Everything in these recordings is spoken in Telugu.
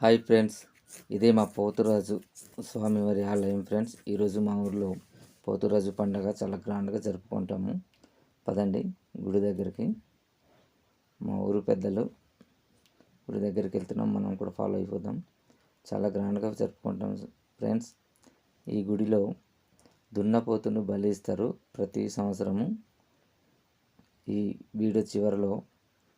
హాయ్ ఫ్రెండ్స్ ఇదే మా పోతురాజు స్వామివారి ఆలయం ఫ్రెండ్స్. ఈరోజు మా ఊర్లో పోతురాజు పండగ చాలా గ్రాండ్గా జరుపుకుంటాము. పదండి గుడి దగ్గరికి. మా ఊరు పెద్దలు గుడి దగ్గరికి వెళ్తున్నాం మనం కూడా ఫాలో అయిపోదాం. చాలా గ్రాండ్గా జరుపుకుంటాం ఫ్రెండ్స్. ఈ గుడిలో దున్నపోతును బలి ఇస్తారు ప్రతి సంవత్సరము. ఈ వీడియో చివరిలో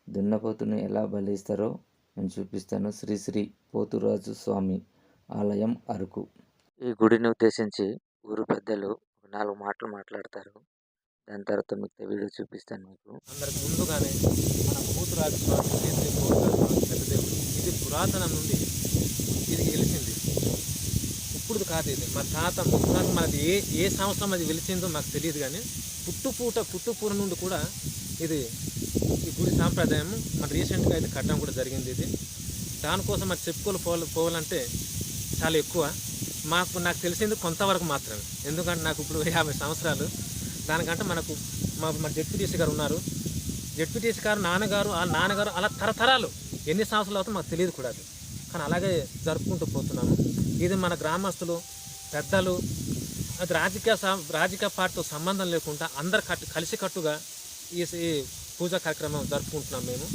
దున్నపోతును ఎలా బలి ఇస్తారో నేను చూపిస్తాను శ్రీ శ్రీ పోతురాజు స్వామి ఆలయం అరకు. ఈ గుడిని ఉద్దేశించి ఊరు పెద్దలు ఒక నాలుగు మాటలు మాట్లాడతారు. దాని తర్వాత మీకు వీడియో చూపిస్తాను మీకు. అందరికి ముందుగానే మన పోతురాజు స్వామి శ్రీ శ్రీ పోతురాజు స్వామి పెద్ద దేవుడు ఇది పురాతనం నుండి ఇది వెలిసింది. ఇప్పుడు కాదు ఇది. మా తాత ముత్తాత మనది ఏ ఏ సంవత్సరం అది వెలిసిందో మాకు తెలియదు కానీ పుట్టుపూట పుట్టుపూర నుండి కూడా ఇది ఈ గుడి సాంప్రదాయం మన రీసెంట్గా అయితే కట్టడం కూడా జరిగింది ఇది. దానికోసం మరి చెప్పుకోలు పోవాలి పోవాలంటే చాలా ఎక్కువ. మాకు నాకు తెలిసింది కొంతవరకు మాత్రమే. ఎందుకంటే నాకు ఇప్పుడు యాభై సంవత్సరాలు. దానికంటే మనకు మా మా జెడ్పీటీసీ గారు ఉన్నారు. జడ్పీటీసీ గారు నాన్నగారు ఆ నాన్నగారు అలా తరతరాలు. ఎన్ని సంవత్సరాలు అవుతుందో మాకు తెలియదు కూడా అది. కానీ అలాగే జరుపుకుంటూ పోతున్నాము. ఇది మన గ్రామస్తులు పెద్దలు అది రాజకీయ రాజకీయ పార్టీతో సంబంధం లేకుండా అందరు కట్టు కలిసికట్టుగా ఈ పూజ కార్యక్రమం జరుపుకుంటున్నాం మేము.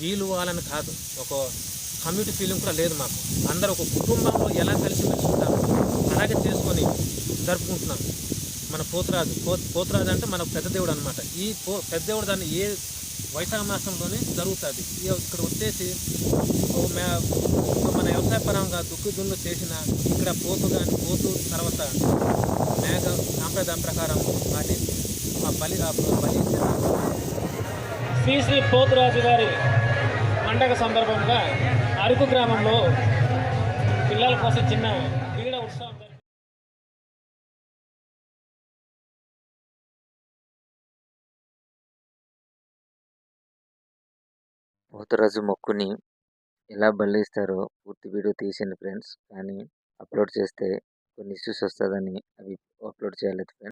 వీళ్ళు వాళ్ళని కాదు ఒక కమ్యూనిటీ ఫీలింగ్ కూడా లేదు మాకు. అందరూ ఒక కుటుంబంలో ఎలా కలిసి మెలుసుకుంటాము అలాగే చేసుకొని జరుపుకుంటున్నాం. మన పోతురాజు పో పోతురాజు అంటే మన పెద్ద దేవుడు అనమాట ఈ పో పెద్ద దేవుడు దాన్ని ఏ వైశాఖ మాసంలోనే జరుగుతుంది. ఇక్కడ వచ్చేసి మన వ్యవసాయ పరంగా దుక్కు దున్ను చేసిన ఇక్కడ పోతు కానీ పోతు తర్వాత మే సాంప్రదాయం ప్రకారం వాటి ఆ బలి ఆ బలి శ్రీ శ్రీ పోతురాజు గారి పండగ సందర్భంగా అరకు గ్రామంలో పిల్లల కోసం చిన్న క్రీడా ఉత్సవం జరిగింది. పోతురాజు మొక్కుని ఎలా బలి ఇస్తారో పూర్తి వీడియో తీసింది ఫ్రెండ్స్ కానీ అప్లోడ్ చేస్తే కొన్ని ఇష్యూస్ వస్తుందని అవి అప్లోడ్ చేయలేదు ఫ్రెండ్స్